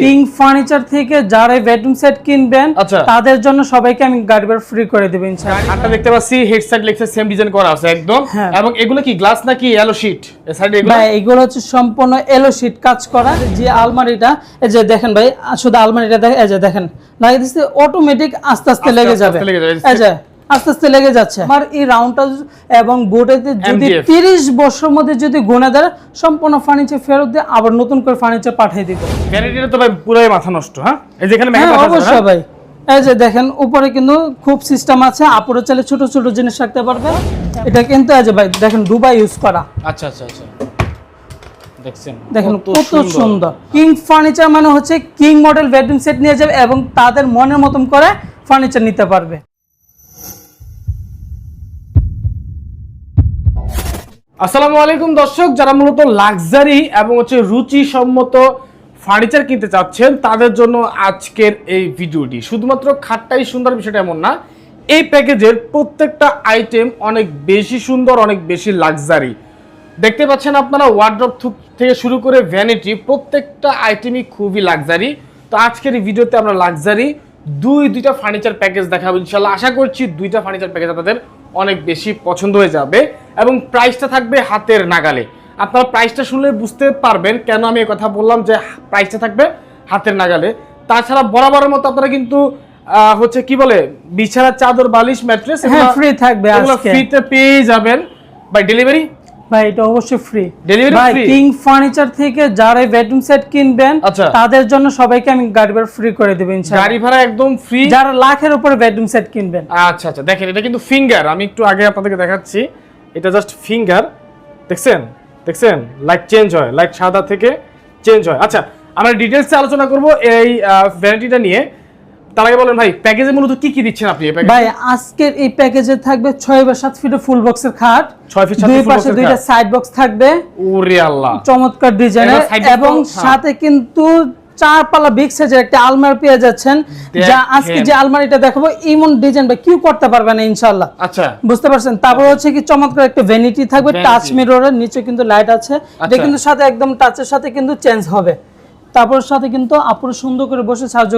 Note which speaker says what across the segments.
Speaker 1: King? Furniture থেকে যারা bedroom set কিনবেন
Speaker 2: আচ্ছা।
Speaker 1: তাদের জন্য সবাইকে আমি গাড়ি ভাড়া ফ্রি করে দেবো ইনশাআল্লাহ।
Speaker 2: খাটটা দেখতে পাচ্ছি হেডসেট লেখছে সেম ডিজাইন করা আছে একদম।
Speaker 1: হ্যাঁ।
Speaker 2: এবং এগুলো কি গ্লাস নাকি ইয়েলো শিট সাইডে এগুলো?
Speaker 1: ভাই এগুলো হচ্ছে সম্পূর্ণ এলো শীট কাজ করা। যে আলমারিটা এই যে দেখেন ভাই শুধু আলমারিটা দেখেন এই যে দেখেন লাগিয়ে দিচ্ছে অটোমেটিক আস্তে আস্তে
Speaker 2: আস্তে
Speaker 1: লেগে যাবে।
Speaker 2: আস্তে লেগে যাবে।
Speaker 1: এই যে আস্তে আস্তে লেগে যাচ্ছে। আমার এই রাউন্ডটা এবং বোর্ডেতে যদি তিরিশ বছর মধ্যে যদি গুণে দেয় সম্পূর্ণ ফার্নিচার ফেরত দিয়ে আবার নতুন করে ফার্নিচার পাঠিয়ে দিব।
Speaker 2: ভ্যানিটিটা তো ভাই পুরোই মাথা নষ্ট হ্যাঁ? এই যেখানে
Speaker 1: হ্যাঁ
Speaker 2: আছে
Speaker 1: অবশ্যই ভাই। এই যে দেখেন উপরে কিন্তু খুব সিস্টেম আছে আপুরে চাইলে ছোট ছোট জিনিস রাখতে পারবে। এটা কিন্তু এই যে ভাই দেখেন দুবাই ইউজ করা।
Speaker 2: আচ্ছা আচ্ছা আচ্ছা। দেখছেন
Speaker 1: দেখেন কত সুন্দর। কিং ফার্নিচার মানে হচ্ছে কিং মডেল বেডরুম সেট নিয়ে যাবে এবং তাদের মনের মতন করে ফার্নিচার নিতে পারবে।
Speaker 2: আসসালামু আলাইকুম দর্শক, যারা মূলত লাক্সারি এবং হচ্ছে রুচি সম্মত ফার্নিচার কিনতে চাচ্ছেন, তাদের জন্য আজকের এই ভিডিওটি। শুধুমাত্র খাটটাই সুন্দর, বিষয়টা এমন না, এই প্যাকেজের প্রত্যেকটা আইটেম অনেক বেশি সুন্দর, অনেক বেশি লাক্সারি। দেখতে পাচ্ছেন আপনারা ওয়ার্ড্রপ থেকে শুরু করে ভ্যানিটি প্রত্যেকটা আইটেমই খুবই লাক্সারি। তো আজকের এই ভিডিওতে আমরা লাক্সারি দুই দুইটা ফার্নিচার প্যাকেজ দেখাবো ইনশাল্লাহ আশা করছি দুইটা ফার্নিচার প্যাকেজ আপনাদের অনেক বেশি পছন্দ হয়ে যাবে এবং প্রাইসটা থাকবে হাতের নাগালে। আপনারা প্রাইসটা শুনলে বুঝতে পারবেন কেন আমি কথা বললাম যে প্রাইসটা থাকবে হাতের নাগালে। তাছাড়া বরাবরের মতো আপনারা কিন্তু হচ্ছে কি বলে বিছানা চাদর বালিশ ম্যাট্রেস
Speaker 1: হ্যাঁ ফ্রি থাকবে আজকে।
Speaker 2: ফ্রিতে পেয়ে যাবেন। বাই ডেলিভারি
Speaker 1: ভাই এটা অবশ্যই ফ্রি
Speaker 2: Delivery
Speaker 1: ভাই কিং ফার্নিচার থেকে যারা বেডরুম সেট কিনবেন। তাদের জন্য সবাইকে আমি গাড়ি ভাড়া ফ্রি করে দেবো ইনশাআল্লাহ।
Speaker 2: গাড়ি ভাড়া একদম ফ্রি
Speaker 1: যারা লাখের উপরে বেডরুম সেট কিনবেন
Speaker 2: আচ্ছা আচ্ছা। দেখেন এটা কিন্তু ফিঙ্গার আমি একটু আগে আপনাদেরকে দেখাচ্ছি। এটা জাস্ট ফিঙ্গার দেখছেন? দেখছেন? লাইট চেঞ্জ হয়। লাইট সাদা থেকে চেঞ্জ হয়। আচ্ছা আমরা ডিটেলসে আলোচনা করব এই ভ্যারাইটিটা নিয়ে। তার আগে বলেন ভাই প্যাকেজে মূলত কি কি দিচ্ছেন আপনি
Speaker 1: ভাই আজকের এই প্যাকেজে থাকবে বা ফিটের ফুল বক্সের খাট
Speaker 2: ফিট
Speaker 1: দুই পাশে দুইটা সাইড বক্স থাকবে।
Speaker 2: ওরে আল্লাহ।
Speaker 1: চমৎকার ডিজাইনের এবং
Speaker 2: হ্যাঁ।
Speaker 1: সাথে কিন্তু চার পালা বিগ সাইজের একটা আলমারি পেয়ে যাচ্ছেন। যা আজকে যে আলমারিটা দেখাবো এমন ডিজাইন বা কিউ করতে পারবে না ইনশাল্লাহ
Speaker 2: আচ্ছা।
Speaker 1: বুঝতে পারছেন? তারপর হচ্ছে কি চমৎকার একটা ভ্যানিটি থাকবে টাচ মিররের নিচে কিন্তু লাইট আছে। এটা
Speaker 2: আচ্ছা।
Speaker 1: কিন্তু সাথে একদম টাচের সাথে কিন্তু চেঞ্জ হবে। তারপর সাথে কিন্তু আপুর সুন্দর করে বসে সাহায্য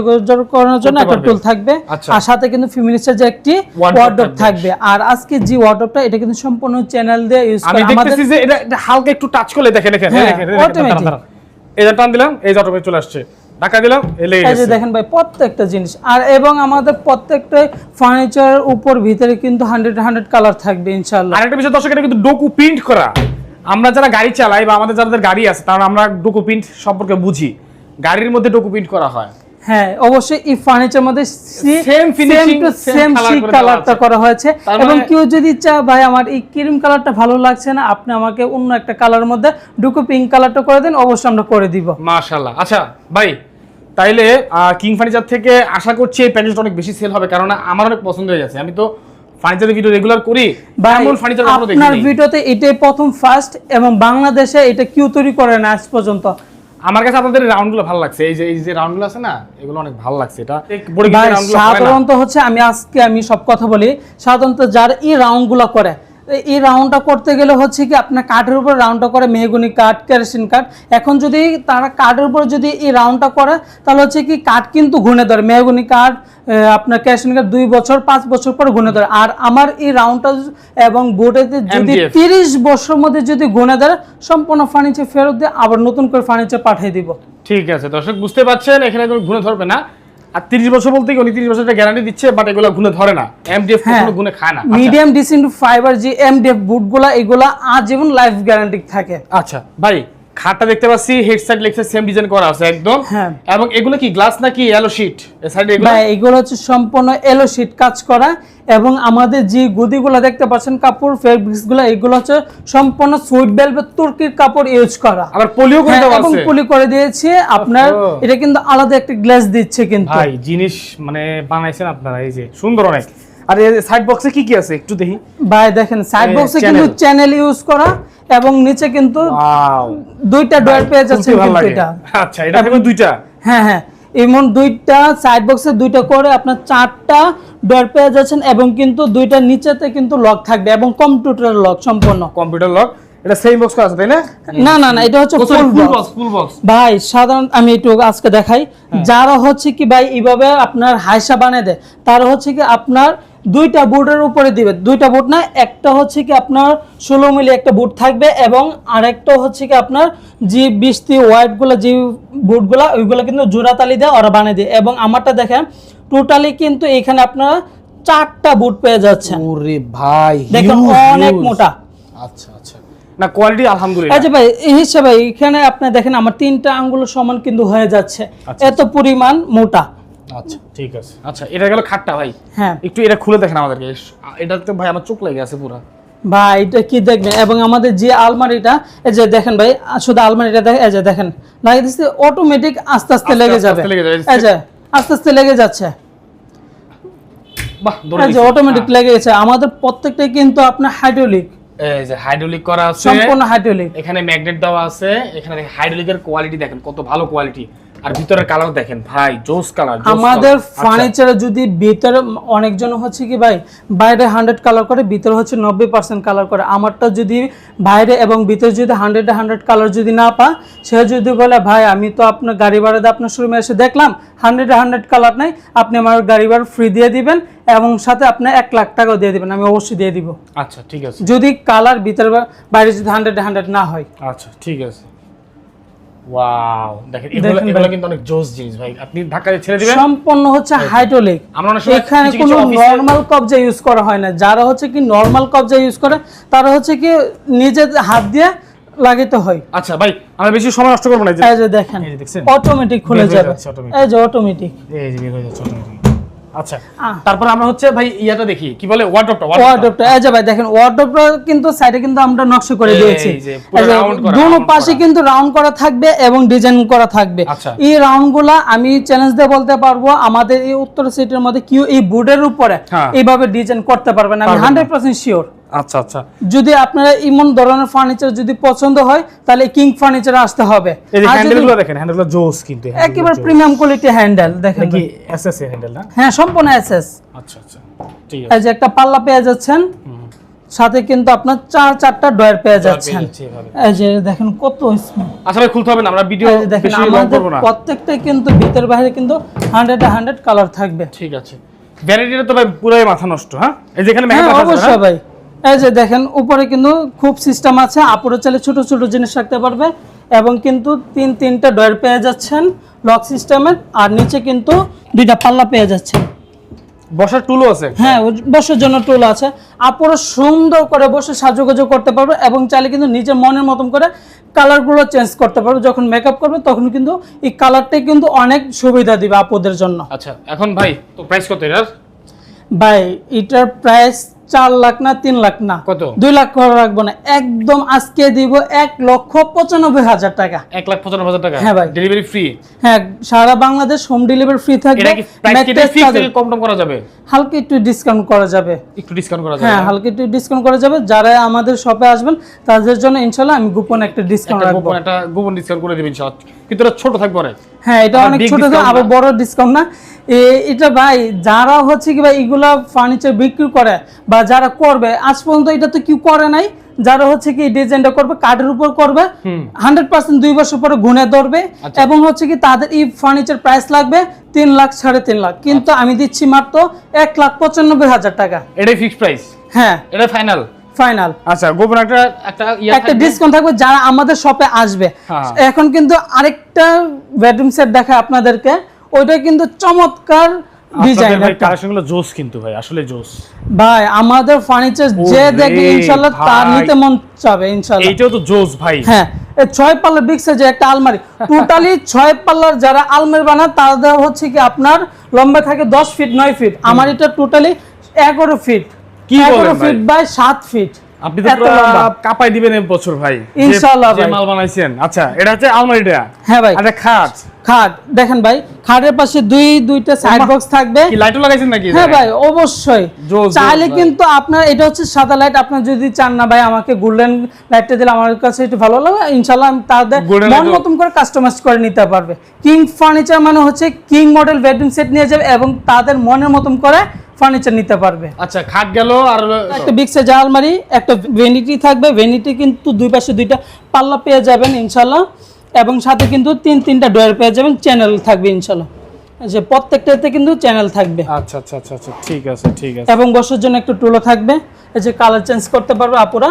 Speaker 1: করার জন্য একটা টুল থাকবে।
Speaker 2: আচ্ছা।
Speaker 1: আর সাথে কিন্তু ফিমিনিস্টের যে একটি ওয়ার্ডরোব
Speaker 2: থাকবে।
Speaker 1: আর আজকে যে ওয়ার্ডরোবটা এটা কিন্তু সম্পূর্ণ চ্যানেল দিয়ে ইউজ করে। আমাদের
Speaker 2: দেখতেছি যে এটা এটা হালকা একটু টাচ করলে দেখেন দেখেন এই
Speaker 1: হ্যাঁ,
Speaker 2: যে টান দিলাম এই অটোমেটিক চলে আসছে। ঢাকা দিলাম এই
Speaker 1: যে দেখেন ভাই প্রত্যেকটা জিনিস। আর এবং আমাদের প্রত্যেকটা ফার্নিচারের উপর ভিতরে কিন্তু হান্ড্রেড হান্ড্রেড কালার থাকবে ইনশাল্লাহ
Speaker 2: আরেকটা বিষয় দর্শক এটা কিন্তু ডোকু প্রিন্ট করা। আমরা যারা গাড়ি চালাই বা আমাদের যাদের গাড়ি আছে তারা আমরা ডোকু প্রিন্ট সম্পর্কে বুঝি। গাড়ির মধ্যে ডোকু প্রিন্ট করা হয়।
Speaker 1: হ্যাঁ অবশ্যই এই ফার্নিচার মধ্যে সেম
Speaker 2: colour
Speaker 1: সি কালারটা করা হয়েছে। এবং
Speaker 2: মানে-
Speaker 1: কেউ যদি চা ভাই আমার এই ক্রিম কালারটা ভালো লাগছে না আপনি আমাকে অন্য একটা কালারের মধ্যে ডুকু পিঙ্ক কালারটা করে দেন অবশ্যই আমরা করে দিব।
Speaker 2: মাশাআল্লাহ। আচ্ছা ভাই তাইলে কিং ফার্নিচার থেকে আশা করছি এই প্যাকেজটা অনেক বেশি সেল হবে কারণ আমার অনেক পছন্দ হয়ে গেছে। আমি তো ফার্নিচারের ভিডিও রেগুলার করি। এমন ফার্নিচার
Speaker 1: আপনার ভিডিওতে এটাই প্রথম ফার্স্ট এবং বাংলাদেশে এটা কিউ তৈরি করে না আজ পর্যন্ত।
Speaker 2: আমার কাছে আপনাদের রাউন্ডগুলো ভালো লাগছে। এই যে এই যে রাউন্ডগুলো আছে না এগুলো অনেক ভালো লাগছে। এটা
Speaker 1: সাধারণত হচ্ছে আমি আজকে আমি সব কথা বলি সাধারণত যার এই রাউন্ডগুলো করে এই- রাউন্ডটা করতে গেলে হচ্ছে কি আপনার কাঠের উপর রাউন্ডটা করে মেহগুনি কাঠ কেরোসিন কাঠ এখন যদি তারা কাঠের উপর যদি এই রাউন্ডটা করে তাহলে হচ্ছে কি কাঠ কিন্তু ঘুনে ধরে। মেহগুনি কাঠ আপনার কেরোসিন কাঠ দুই বছর পাঁচ বছর পর ঘুনে ধরে। আর আমার এই রাউন্ডটা এবং বোর্ডেতে যদি তিরিশ বছর মধ্যে যদি গুনে ধরে সম্পূর্ণ ফার্নিচার ফেরত দিয়ে আবার নতুন করে ফার্নিচার পাঠিয়ে দিব।
Speaker 2: ঠিক আছে দর্শক বুঝতে পারছেন? এখানে ঘুরে ধরবে না। আর তিরিশ বছর বলতে উনি তিরিশ বছরের গ্যারান্টি দিচ্ছে বাট এগুলো গুনে ধরে না। এমডিএফ কোনো গুনে খায় না।
Speaker 1: মিডিয়াম ডিসেন্ট ফাইবার যে এমডিএফ বুটগুলা এগুলা আজীবন লাইফ গ্যারান্টি থাকে।
Speaker 2: আচ্ছা ভাই খাটটা দেখতে পাচ্ছি হেডসেট লেখছে সেম ডিজাইন করা আছে একদম।
Speaker 1: হ্যাঁ।
Speaker 2: এবং এগুলো কি গ্লাস নাকি ইয়েলো শিট এই সাইডে এগুলো?
Speaker 1: ভাই এগুলো হচ্ছে সম্পূর্ণ এলো শীট কাজ করা এবং আমাদের যে গদিগুলো দেখতে পাচ্ছেন কাপড় ফেব্রিক্সগুলো এগুলো হচ্ছে সম্পূর্ণ সুইট বেলভেট তুর্কির কাপড় ইউজ করা।
Speaker 2: আবার পলিও করে
Speaker 1: হ্যাঁ,
Speaker 2: দেওয়া
Speaker 1: এবং
Speaker 2: আছে।
Speaker 1: পুলি করে দিয়েছে। আপনার এটা কিন্তু আলাদা একটা গ্লাস দিচ্ছে কিন্তু।
Speaker 2: ভাই জিনিস মানে বানাইছেন আপনারা এই যে সুন্দর অনেক। আর এই সাইড বক্সে কি কি আছে? একটু দেখি।
Speaker 1: ভাই দেখেন সাইড বক্সে কিন্তু চ্যানেল ইউজ করা এবং নিচে কিন্তু
Speaker 2: ওয়াও
Speaker 1: দুইটা ডয়ার পেয়ে যাচ্ছে
Speaker 2: খুবই
Speaker 1: কিন্তু এটা।
Speaker 2: আচ্ছা এটা থাকবে দুইটা?
Speaker 1: হ্যাঁ হ্যাঁ এমন দুইটা সাইড বক্সে দুইটা করে আপনার চারটা ডোর পেয়ে যাচ্ছেন এবং কিন্তু দুইটা নিচেতে কিন্তু লক থাকবে এবং কম্পিউটার লক সম্পূর্ণ।
Speaker 2: কম্পিউটার লক এটা সেম বক্স আছে তাই না?
Speaker 1: না না না এটা হচ্ছে full box
Speaker 2: box full box
Speaker 1: ভাই সাধারণ আমি একটু আজকে দেখাই। যারা হচ্ছে কি ভাই এইভাবে আপনার হাইসা বানিয়ে দেয় তারা হচ্ছে কি আপনার দুইটা বুটের উপরে দিবে। দুইটা বুট না একটা হচ্ছে কি আপনার ষোলো মিলি একটা বুট থাকবে এবং আরেকটা হচ্ছে কি আপনার যে বৃষ্টি হোয়াইটগুলো যে বুটগুলো ওইগুলো কিন্তু জোড়াতালি দেয় ওরা বানিয়ে দেয়। এবং আমারটা দেখেন টোটালি কিন্তু এখানে আপনারা চারটা বুট পেয়ে যাচ্ছেন।
Speaker 2: ভাই
Speaker 1: দেখেন অনেক। মোটা।
Speaker 2: আচ্ছা আচ্ছা। না কোয়ালিটি আলহামদুলিল্লাহ।
Speaker 1: আচ্ছা ভাই এই হিসাবে এখানে আপনি দেখেন আমার তিনটা আঙ্গুল সমান কিন্তু হয়ে যাচ্ছে।
Speaker 2: আচ্ছা,
Speaker 1: এত পরিমাণ মোটা।
Speaker 2: আচ্ছা ঠিক আছে। আচ্ছা এটা গেল খাটটা ভাই।
Speaker 1: হ্যাঁ।
Speaker 2: একটু এটা খুলে দেখেন আমাদেরকে। এটা তো ভাই আমার চোখ লেগে আছে পুরো।
Speaker 1: ভাই এটা কি দেখবেন? এবং আমাদের যে আলমারিটা এই যে দেখেন ভাই শুধু আলমারিটা দেখেন এই যে দেখেন লাগিয়ে দিচ্ছে অটোমেটিক আস্তে আস্তে লেগে যাবে।
Speaker 2: আস্তে লেগে যাবে।
Speaker 1: এই যে আস্তে আস্তে লেগে যাচ্ছে।
Speaker 2: বাহ
Speaker 1: যে অটোমেটিক লেগে গেছে। আমাদের প্রত্যেকটাই কিন্তু আপনার হাইড্রোলিক
Speaker 2: এই যে হাইড্রোলিক করা আছে।
Speaker 1: সম্পূর্ণ হাইড্রোলিক
Speaker 2: এখানে ম্যাগনেট দেওয়া আছে। এখানে হাইড্রোলিকের কোয়ালিটি দেখেন কত ভালো কোয়ালিটি আর ভিতরের কালার দেখেন ভাই জোস কালার
Speaker 1: আমাদের ফার্নিচারে যদি ভিতরে অনেকজন হচ্ছে কি ভাই বাইরে হান্ড্রেড কালার করে ভিতরে হচ্ছে নব্বই পার্সেন্ট কালার করে। আমারটা যদি বাইরে এবং ভিতরে যদি হান্ড্রেড হান্ড্রেড কালার যদি না পা সে যদি বলে ভাই আমি তো আপনার গাড়ি ভাড়াতে আপনার শোরুমে এসে দেখলাম হান্ড্রেড হান্ড্রেড কালার নাই আপনি আমার গাড়ি ভাড়া ফ্রি দিয়ে দিবেন এবং সাথে আপনি এক লাখ টাকাও দিয়ে দিবেন আমি অবশ্যই দিয়ে দিব।
Speaker 2: আচ্ছা ঠিক আছে।
Speaker 1: যদি কালার ভিতরে বাইরে যদি হান্ড্রেড হান্ড্রেড না হয়।
Speaker 2: আচ্ছা ঠিক আছে। ওয়াও দেখেন এগুলো
Speaker 1: দেখেন
Speaker 2: এগুলো
Speaker 1: ভাই।
Speaker 2: কিন্তু অনেক জোস জিনিস ভাই। আপনি ঢাকায় ছেড়ে দিবেন।
Speaker 1: সম্পূর্ণ হচ্ছে হাইড্রোলিক
Speaker 2: আমরা
Speaker 1: এখানে
Speaker 2: কিছু কিছু
Speaker 1: কোনো
Speaker 2: অফিসে-
Speaker 1: কবজা ইউজ করা হয় না। যারা হচ্ছে কি নরমাল কবজা ইউজ করে তারা হচ্ছে কি নিজের হাত দিয়ে লাগাতে হয়।
Speaker 2: আচ্ছা ভাই আমরা বেশি সময় নষ্ট করব না। এই যে-
Speaker 1: দেখেন? অটোমেটিক খুলে যাবে। এই যে অটোমেটিক
Speaker 2: এই যে বের হয়ে যাচ্ছে automatic। আচ্ছা। তারপর আমরা হচ্ছে ভাই ইয়াটা দেখি কি বলে? ওয়ার্ডরোবটা
Speaker 1: ওয়ার্ডরোবটা এই যে ভাই দেখেন ওয়ার্ডরোবটা কিন্তু সাইডে কিন্তু আমরা নকশা করে দিয়েছি।
Speaker 2: যে, পুরো
Speaker 1: এই যে
Speaker 2: round করা,
Speaker 1: দুনো পাশে কিন্তু রাউন্ড করা থাকবে এবং ডিজাইন করা থাকবে।
Speaker 2: আচ্ছা।
Speaker 1: এই রাউন্ডগুলা আমি চ্যালেঞ্জ দিয়ে বলতে পারব আমাদের এই উত্তর সিটের মধ্যে কেউ এই বোর্ডের উপরে
Speaker 2: হ্যাঁ।
Speaker 1: এইভাবে ডিজাইন করতে পারবেন আমি
Speaker 2: পারবে না।
Speaker 1: হান্ড্রেড পার্সেন্ট শিওর
Speaker 2: আচ্ছা আচ্ছা।
Speaker 1: যদি আপনারা এমন ধরনের ফার্নিচার যদি পছন্দ হয় তাহলে কিং ফার্নিচার আসতে হবে।
Speaker 2: এই যে হ্যান্ডেলগুলো দেখেন হ্যান্ডেলগুলো জোস কিন্তু
Speaker 1: একেবারে প্রিমিয়াম কোয়ালিটি হ্যান্ডেল দেখেন
Speaker 2: কি এসএস এর হ্যান্ডেল না?
Speaker 1: হ্যাঁ সম্পূর্ণ এসএস
Speaker 2: আচ্ছা আচ্ছা। ঠিক আছে।
Speaker 1: এই যে একটা পাল্লা পেয়ে যাচ্ছেন সাথে কিন্তু আপনার চার চারটা ডয়ার পেয়ে যাচ্ছেন। এই যে দেখেন কত।
Speaker 2: আসলে খুলতে হবে না আমরা ভিডিও
Speaker 1: দেখেন
Speaker 2: বেশি লং করব না।
Speaker 1: প্রত্যেকটাই কিন্তু ভিতর বাইরে কিন্তু হান্ড্রেড হান্ড্রেড কালার থাকবে।
Speaker 2: ঠিক আছে। ভ্যানিটিটা তো ভাই পুরোই মাথা নষ্ট হ্যাঁ? এই যেখানে
Speaker 1: হ্যাঁ
Speaker 2: ম্যাগনেট আছে
Speaker 1: অবশ্যই ভাই। এই যে দেখেন উপরে কিন্তু খুব সিস্টেম আছে আপুরে চাইলে ছোট ছোট জিনিস রাখতে পারবে এবং কিন্তু তিন তিনটা ডয়ার পেয়ে যাচ্ছেন লক সিস্টেমের আর নিচে কিন্তু দুইটা পাল্লা পেয়ে যাচ্ছেন।
Speaker 2: বসার টুলও আছে
Speaker 1: হ্যাঁ বসার জন্য টুল আছে। আপুরা সুন্দর করে বসে সাজুগুজু করতে পারবে এবং চাইলে কিন্তু নিজের মনের মতন করে কালারগুলো চেঞ্জ করতে পারবে। যখন মেকআপ করবে তখন কিন্তু এই কালারটাই কিন্তু অনেক সুবিধা দিবে আপুদের জন্য।
Speaker 2: আচ্ছা এখন ভাই তো প্রাইস কত এটার?
Speaker 1: ভাই এটার প্রাইস চার লাখ না তিন লাখ না।
Speaker 2: কত?
Speaker 1: দুই লাখ করে রাখব না। একদম আজকে দিব এক লক্ষ পঁচানব্বই হাজার টাকা।
Speaker 2: এক লাখ পঁচানব্বই হাজার টাকা?
Speaker 1: হ্যাঁ ভাই।
Speaker 2: ডেলিভারি ফ্রি
Speaker 1: হ্যাঁ সারা বাংলাদেশ হোম ডেলিভারি ফ্রি থাকবে।
Speaker 2: কম টম করা যাবে?
Speaker 1: হালকা একটু ডিসকাউন্ট করা যাবে।
Speaker 2: একটু ডিসকাউন্ট করা যাবে
Speaker 1: হ্যাঁ হালকা একটু ডিসকাউন্ট করা যাবে। যারা আমাদের শপে আসবেন তাদের জন্য ইনশাল্লাহ আমি গোপন একটা ডিসকাউন্ট
Speaker 2: একটা
Speaker 1: রাখব।
Speaker 2: গোপন একটা গোপন ডিসকাউন্ট করে ইনশাআল্লাহ। কিন্তু এটা ছোট থাকবে অনেক।
Speaker 1: হ্যাঁ এটা অনেক ছোট
Speaker 2: discount
Speaker 1: আবার বড় ডিসকাউন্ট না। এটা ভাই যারা হচ্ছে কি ভাই এগুলা ফার্নিচার বিক্রি করে বা যারা করবে আজ পর্যন্ত এটা তো কেউ করে নাই। যারা হচ্ছে কি ডিজাইনটা করবে কাঠের উপর করবে হান্ড্রেড পার্সেন্ট দুই বছর পরে গুনে ধরবে
Speaker 2: আচ্ছা।
Speaker 1: এবং হচ্ছে কি তাদের এই ফার্নিচার প্রাইস লাগবে তিন লাখ সাড়ে তিন লাখ। কিন্তু
Speaker 2: আচ্ছা।
Speaker 1: আমি দিচ্ছি মাত্র এক লাখ পঁচানব্বই হাজার টাকা।
Speaker 2: এটাই ফিক্সড প্রাইস
Speaker 1: হ্যাঁ।
Speaker 2: এটা ফাইনাল
Speaker 1: ফাইনাল
Speaker 2: আচ্ছা গোপন একটা একটা
Speaker 1: একটা ডিসকাউন্ট থাকবে যারা আমাদের শপে আসবে।
Speaker 2: হ্যাঁ।
Speaker 1: এখন কিন্তু আরেকটা বেডরুম সেট দেখায় আপনাদেরকে। ওইটা কিন্তু চমৎকার ডিজাইন
Speaker 2: ভাই কালেকশন জোস কিন্তু ভাই আসলে জোস।
Speaker 1: ভাই আমাদের ফার্নিচার যে দেখবে ইনশাল্লাহ তার নিতে মন চাবে ইনশাল্লাহ।
Speaker 2: এইটাও তো জোস ভাই।
Speaker 1: হ্যাঁ এই ছয় পাল্লার বিগ সাইজের একটা আলমারি। টোটালি ছয় পাল্লার যারা আলমারি বানায় তাদের হচ্ছে কি আপনার লম্বা থাকে দশ ফিট নয় ফিট আমার এটা টোটালি এগারো ফিট এগারো? ফিট বাই সাত ফিট
Speaker 2: আপনি তো। কাপাই দিবেন এই বছর ভাই।
Speaker 1: ইনশাআল্লাহ ভাই।
Speaker 2: মাল বানাইছেন। আচ্ছা এটা হচ্ছে আলমারিটা?
Speaker 1: হ্যাঁ ভাই।
Speaker 2: আচ্ছা খাট।
Speaker 1: খাট। দেখেন ভাই খাটের পাশে দুই দুইটা সাইড বক্স থাকবে।
Speaker 2: কি লাইটও লাগাইছেন নাকি
Speaker 1: হ্যাঁ ভাই অবশ্যই। চাইলে কিন্তু আপনার এটা হচ্ছে সাদা লাইট আপনার যদি চান না ভাই আমাকে গোল্ডেন লাইটটা দিলে আমার কাছে একটু ভালো লাগে ইনশাল্লাহ আমি তাদের মন মতন করে কাস্টমাইজ করে নিতে পারবে। কিং ফার্নিচার মানে হচ্ছে কিং মডেল বেডরুম সেট নিয়ে যাবে এবং তাদের মনের মতন করে ফার্নিচার নিতে পারবে।
Speaker 2: আচ্ছা খাট গেল আর
Speaker 1: একটা বিক্সে যা আলমারি একটা ভেনিটি থাকবে ভেনিটি কিন্তু দুই পাশে দুইটা পাল্লা পেয়ে যাবেন ইনশাল্লাহ। এবং সাথে কিন্তু তিন তিনটা ডয়ার পেয়ে যাবেন চ্যানেল থাকবে ইনশাল্লাহ। যে প্রত্যেকটাতে কিন্তু চ্যানেল থাকবে।
Speaker 2: আচ্ছা আচ্ছা আচ্ছা আচ্ছা ঠিক আছে ঠিক আছে।
Speaker 1: এবং বসার জন্য একটু টুলো থাকবে। এই যে কালার চেঞ্জ করতে পারবে আপুরা।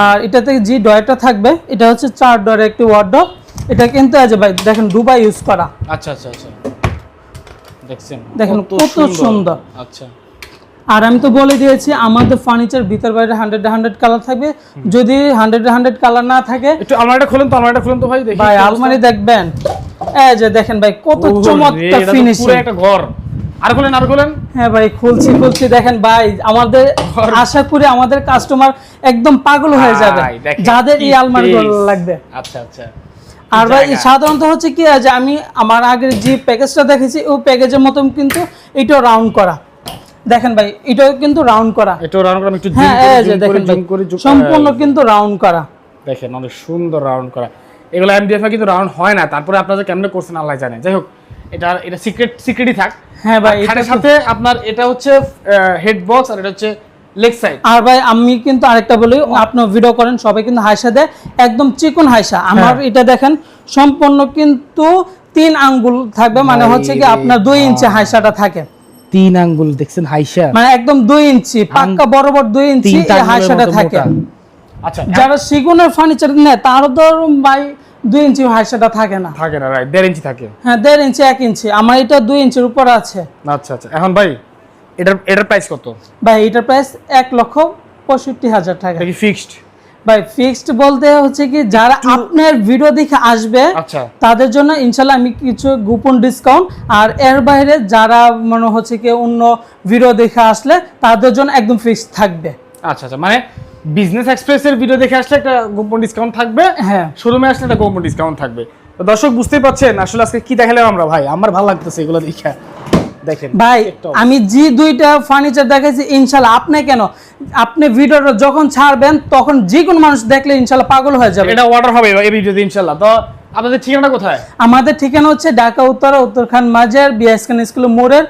Speaker 1: আর এটাতে যে ডয়ারটা থাকবে এটা হচ্ছে চার ডয়ারের একটি ওয়ার্ডরোব এটা কিন্তু যে ভাই দেখেন দুবাই ইউজ করা।
Speaker 2: আচ্ছা আচ্ছা আচ্ছা। দেখছেন।
Speaker 1: দেখেন কত সুন্দর।
Speaker 2: আচ্ছা।
Speaker 1: আর আমি তো বলে দিয়েছি আমাদের ফার্নিচার ভিতর বাইরে হান্ড্রেড হান্ড্রেড কালার থাকবে। যদি হান্ড্রেড হান্ড্রেড কালার না থাকে
Speaker 2: একটু আলমারিটা খুলেন তো আলমারিটা খুলেন তো ভাই দেখি
Speaker 1: ভাই আলমারি দেখবেন। এই যে দেখেন ভাই কত চমৎকার
Speaker 2: এটা পুরো একটা ঘর। আর খুলেন আর খুলেন।
Speaker 1: হ্যাঁ ভাই খুলছি খুলছি। দেখেন ভাই আমাদের আশা করি আমাদের কাস্টমার একদম পাগল হয়ে যাবে। যাদের এই
Speaker 2: আলমারি
Speaker 1: লাগবে।
Speaker 2: আচ্ছা আচ্ছা।
Speaker 1: আর ভাই সাধারণত হচ্ছে কি যে আমি আমার আগের যে প্যাকেজটা দেখেছি ওই প্যাকেজের মতন কিন্তু এটাও রাউন্ড করা। দেখেন ভাই এটাও কিন্তু রাউন্ড করা।
Speaker 2: একটু রাউন্ড করে একটু
Speaker 1: হ্যাঁ দেখেন সম্পূর্ণ কিন্তু রাউন্ড করা।
Speaker 2: দেখেন অনেক সুন্দর রাউন্ড করা। এগুলো এমডিএফ কিন্তু রাউন্ড হয় না তারপরে আপনারা কেমনে করছেন আল্লাহ জানে। যাই হোক এটা এটা সিক্রেট সিক্রেটই থাক।
Speaker 1: হ্যাঁ ভাই
Speaker 2: আর
Speaker 1: এটা
Speaker 2: খাটের
Speaker 1: তো-
Speaker 2: সাথে আপনার এটা হচ্ছে হেড বক্স আর এটা হচ্ছে লেগ সাইড।
Speaker 1: আর ভাই আমি কিন্তু আরেকটা বলি আপনি ভিডিও করেন সবাই কিন্তু হাইসা দেয় একদম চিকন হাইসা। আমার
Speaker 2: হ্যাঁ।
Speaker 1: এটা দেখেন সম্পূর্ণ কিন্তু তিন আঙ্গুল থাকবে মানে হচ্ছে কি আপনার দুই ইঞ্চি হাইসাটা থাকে।
Speaker 2: তিন আঙ্গুল দেখছেন হাইসা?
Speaker 1: মানে একদম দুই ইঞ্চি পাক্কা বরাবর দুই ইঞ্চি হাইসাটা থাকে।
Speaker 2: আচ্ছা
Speaker 1: যারা সিগুনের ফার্নিচার নেয় তারও তো ভাই দুই ইঞ্চি হাইসাটা থাকে না।
Speaker 2: থাকে না রাইট দেড় ইঞ্চি থাকে।
Speaker 1: হ্যাঁ দেড় ইঞ্চি এক ইঞ্চি। আমার এটা দুই ইঞ্চির উপরে আছে।
Speaker 2: আচ্ছা আচ্ছা। এখন ভাই এটার এটার প্রাইস কত?
Speaker 1: ভাই এটার প্রাইস এক লক্ষ পঁয়ষট্টি হাজার টাকা।
Speaker 2: ফিক্সড
Speaker 1: ভাই ফিক্সড বলতে হচ্ছে কি যারা আপনার ভিডিও দেখে আসবে
Speaker 2: আচ্ছা।
Speaker 1: তাদের জন্য ইনশাল্লাহ আমি কিছু গোপন ডিসকাউন্ট আর এর বাইরে যারা মনে হচ্ছে কি অন্য ভিডিও দেখে আসলে তাদের জন্য একদম ফিক্সড থাকবে।
Speaker 2: আচ্ছা আচ্ছা মানে বিজনেস এক্সপ্রেসের ভিডিও দেখে আসলে একটা গোপন ডিসকাউন্ট থাকবে
Speaker 1: হ্যাঁ।
Speaker 2: শোরুমে আসলে একটা গোপন ডিসকাউন্ট থাকবে। দর্শক বুঝতেই পারছেন আসলে আজকে কি দেখালাম আমরা? ভাই আমার ভালো লাগতেছে এগুলো দেখে। দেখেন
Speaker 1: ভাই আমি জি দুইটা ফার্নিচার দেখেছি ইনশাল্লাহ আপনি কেন? আপনি ভিডিওটা যখন ছাড়বেন তখন যে কোনো মানুষ দেখলে ইনশাল্লাহ পাগল হয়ে যাবে।
Speaker 2: এটা অর্ডার হবে এই ভিডিওতে ইনশাল্লাহ। তো আপনাদের ঠিকানা কোথায়?
Speaker 1: আমাদের ঠিকানা হচ্ছে ঢাকা উত্তরা উত্তরখান মাজার বিএসকান স্কুল মোড়ের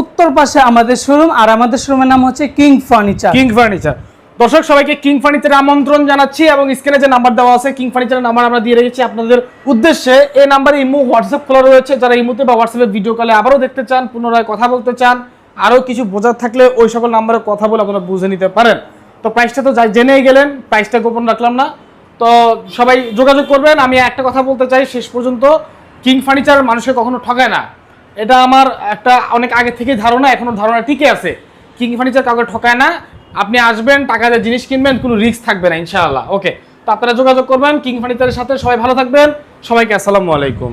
Speaker 1: উত্তর পাশে আমাদের শোরুম আর আমাদের শোরুমের নাম হচ্ছে কিং ফার্নিচার
Speaker 2: কিং ফার্নিচার দর্শক, সবাইকে কিং ফার্নিচারে আমন্ত্রণ জানাচ্ছি এবং স্ক্রিনে যে নাম্বার দেওয়া আছে কিং ফার্নিচারের নাম্বার আমরা দিয়ে রেখেছি আপনাদের উদ্দেশ্যে। এই নাম্বারে ইমো হোয়াটসঅ্যাপ খোলা রয়েছে। যারা ইমোতে বা হোয়াটসঅ্যাপে ভিডিও কলে আবারও দেখতে চান, পুনরায় কথা বলতে চান, আরও কিছু বোঝার থাকলে ওই সকল নাম্বারে কথা বলে আপনারা বুঝে নিতে পারেন। তো প্রাইসটা তো জেনেই গেলেন প্রাইসটা গোপন রাখলাম না। তো সবাই যোগাযোগ করবেন, আমি একটা কথা বলতে চাই শেষ পর্যন্ত। কিং ফার্নিচার মানুষকে কখনো ঠকায় না। এটা আমার একটা অনেক আগে থেকেই ধারণা এখনও ধারণা ঠিকই আছে। কিং ফার্নিচার কাউকে ঠকায় না। আপনি আসবেন, টাকা দিয়ে জিনিস কিনবেন, কোনো রিস্ক থাকবে না, ইনশাআল্লাহ। ওকে তো আপনারা যোগাযোগ করবেন কিং ফার্নিচারের সাথে। সবাই ভালো থাকবেন। সবাইকে আসসালামু আলাইকুম।